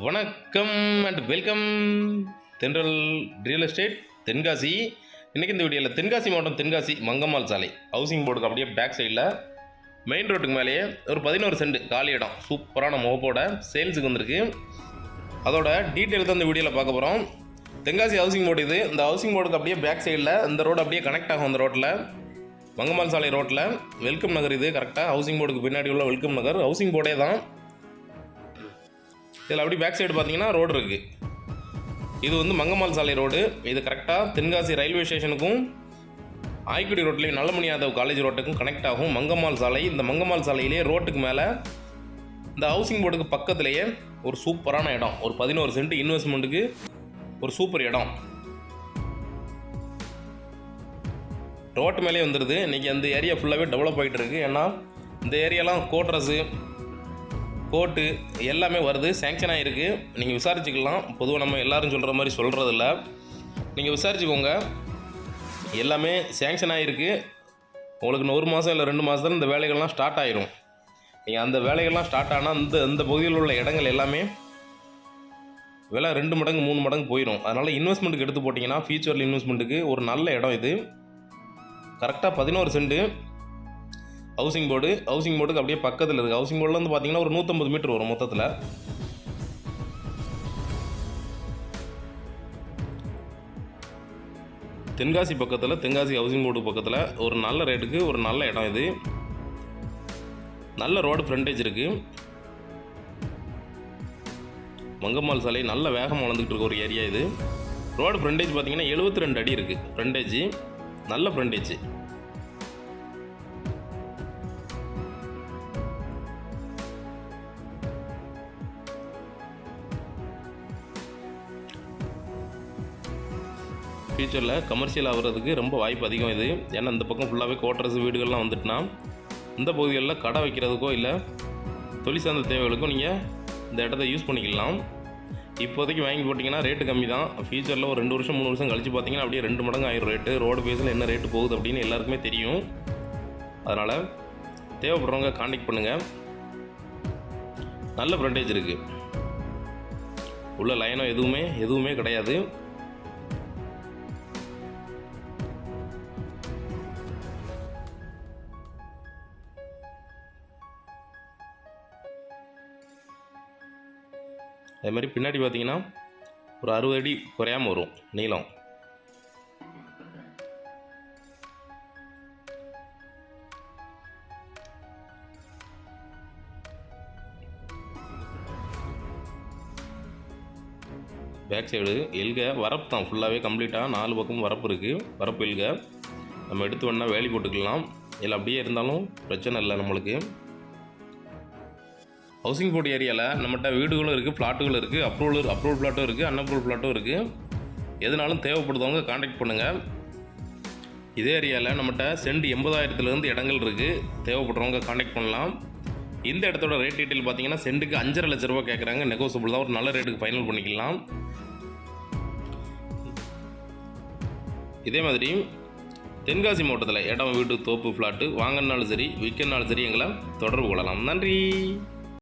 வணக்கம் and welcome Thendral real estate Tenkasi. இன்றைக்கி இந்த வீடியோவில் தென்காசி மாவட்டம் தென்காசி மங்கம்மாள் சாலை. ஹவுசிங் போர்டுக்கு அப்படியே பேக் சைடில் மெயின் ரோட்டுக்கு மேலேயே ஒரு பதினோரு சென்ட் காலி இடம். சூப்பரான முகப்போட சேல்ஸுக்கு வந்திருக்கு. அதோட டீட்டெயில் தான் இந்த வீடியோவில் பார்க்க போகிறோம் தென்காசி ஹவுசிங் போர்டு இது. இந்த ஹவுசிங் போர்டுக்கு அப்படியே பேக் சைடில் இந்த ரோடு அப்படியே கனெக்ட் ஆகும் அந்த ரோட்டில் மங்கம்மாள் சாலை ரோட்டில் வெல்கம் நகர் இது கரெக்டாக ஹவுசிங் போர்டுக்கு பின்னாடி உள்ள வெல்கம் நகர். ஹவுசிங் போர்டே தான் இதில் அப்படி பேக் சைடு பார்த்தீங்கன்னா ரோடு இருக்குது இது வந்து மங்கம்மாள் சாலை ரோடு இது கரெக்டாக தென்காசி ரயில்வே ஸ்டேஷனுக்கும் ஆய்க்குடி ரோட்லேயும் நல்லமணி யாதவ் காலேஜ் ரோட்டுக்கும் கனெக்ட் ஆகும். மங்கம்மாள் சாலை. இந்த மங்கம்மாள் சாலையிலேயே ரோட்டுக்கு மேலே இந்த ஹவுசிங் போர்டுக்கு பக்கத்துலேயே ஒரு சூப்பரான இடம். ஒரு பதினோரு சென்ட் இன்வெஸ்ட்மெண்ட்டுக்கு ஒரு சூப்பர் இடம். ரோட்டு மேலே வந்துடுது இன்றைக்கி அந்த ஏரியா ஃபுல்லாகவே டெவலப் ஆகிட்டு இருக்குது ஏன்னா இந்த ஏரியாலாம் கோட்ரஸு கோர்ட்டு எல்லாமே வருது. சேங்ஷன் ஆகிருக்கு நீங்கள் விசாரிச்சுக்கலாம். பொதுவாக நம்ம எல்லாரும் சொல்கிற மாதிரி சொல்கிறதில்ல நீங்கள் விசாரிச்சுக்கோங்க. எல்லாமே சேங்ஷன் ஆகிருக்கு உங்களுக்கு இன்னும் ஒரு மாதம் இல்லை ரெண்டு மாதத்தில் இந்த வேலைகள்லாம் ஸ்டார்ட் ஆயிரும். நீங்கள் அந்த வேலைகள்லாம் ஸ்டார்ட் ஆனால் இந்த இந்த பகுதியில் உள்ள இடங்கள் எல்லாமே விலை ரெண்டு மடங்கு மூணு மடங்கு போயிடும் அதனால் இன்வெஸ்ட்மெண்ட்டுக்கு எடுத்து போட்டிங்கன்னா ஃபியூச்சரில் இன்வெஸ்ட்மெண்ட்டுக்கு ஒரு நல்ல இடம் இது. கரெக்டாக பதினோரு சென்ட்டு ஹவுசிங் போர்டு ஹவுசிங் போர்டுக்கு அப்படியே பக்கத்தில் இருக்குது ஹவுசிங் போர்டில் வந்து பார்த்தீங்கன்னா ஒரு நூற்றம்பது மீட்டர் வரும் மொத்தத்தில். தென்காசி பக்கத்தில் தென்காசி ஹவுசிங் போர்டு பக்கத்தில் ஒரு நல்ல ரேட்டுக்கு ஒரு நல்ல இடம் இது. நல்ல ரோடு ஃப்ரண்டேஜ் இருக்குது மங்கம்மாள் சாலை நல்ல வேகம் வளர்ந்துக்கிட்டு இருக்க ஒரு ஏரியா இது. ரோடு ஃப்ரண்டேஜ் பார்த்தீங்கன்னா எழுபத்தி ரெண்டு அடி இருக்குது ஃப்ரண்டேஜ் நல்ல ஃப்ரண்டேஜ் ஃப்யூச்சரில் கமர்ஷியல் ஆகிறதுக்கு ரொம்ப வாய்ப்பு அதிகம் இது. ஏன்னா இந்த பக்கம் ஃபுல்லாகவே குவார்ட்டர்ஸ் வீடுகள்லாம் வந்துட்டுனா இந்த பகுதிகளில் கடை வைக்கிறதுக்கோ இல்லை தொழில் சார்ந்த தேவைகளுக்கும் நீங்கள் இந்த இடத்த யூஸ் பண்ணிக்கலாம். இப்போதைக்கு வாங்கி போட்டிங்கன்னா ரேட்டு கம்மி தான். ஃபியூச்சரில் ஒரு ரெண்டு வருஷம் மூணு வருஷம் கழிச்சு பார்த்தீங்கன்னா அப்படியே ரெண்டு மடங்கு ஆயிரம் ரேட்டு ரோடு பேஸில் என்ன ரேட்டு போகுது அப்படின்னு எல்லாருக்குமே தெரியும். அதனால் தேவைப்படுறவங்க காண்டாக்ட் பண்ணுங்கள் நல்ல ஃப்ரண்டேஜ் இருக்குது உள்ள லைனோ எதுவுமே எதுவுமே கிடையாது. அதே மாதிரி பின்னாடி பார்த்தீங்கன்னா ஒரு அறுபது அடி குறையாம வரும் நீளம். பேக் சைடு எல்க வரப்பு தான் ஃபுல்லாகவே கம்ப்ளீட்டாக நாலு பக்கமும் வரப்பு இருக்குது வரப்பு எல்க. நம்ம எடுத்து வேணால் வேலி போட்டுக்கலாம். இல்லை அப்படியே இருந்தாலும் பிரச்சனை இல்லை நம்மளுக்கு. ஹவுசிங் போர்டு ஏரியாவில் நம்மகிட்ட வீடுகளும் இருக்குது ஃப்ளாட்டுகளும் இருக்குது அப்ரூவல் அப்ரூவல் ஃப்ளாட்டும் இருக்குது அன்அப்ரூவல் ஃப்ளாட்டும் இருக்குது எதுனாலும் தேவைப்படுறவங்க காண்டாக்ட் பண்ணுங்கள் இதே ஏரியாவில் நம்மகிட்ட சென்ட் எண்பதாயிரத்துலேருந்து இடங்கள் இருக்குது தேவைப்படுறவங்க காண்டாக்ட் பண்ணலாம். இந்த இடத்தோட ரேட் டீட்டெயில் பார்த்தீங்கன்னா சென்ட்டுக்கு அஞ்சரை லட்ச ரூபா கேட்குறாங்க நெகோசியபிள் தான். ஒரு நல்ல ரேட்டுக்கு ஃபைனல் பண்ணிக்கலாம். இதே மாதிரி தென்காசி மாவட்டத்தில் இடம் வீடு தோப்பு ஃப்ளாட்டு வாங்கினாலும் சரி விற்கனாலும் சரி எங்களை தொடர்பு கொள்ளலாம். நன்றி.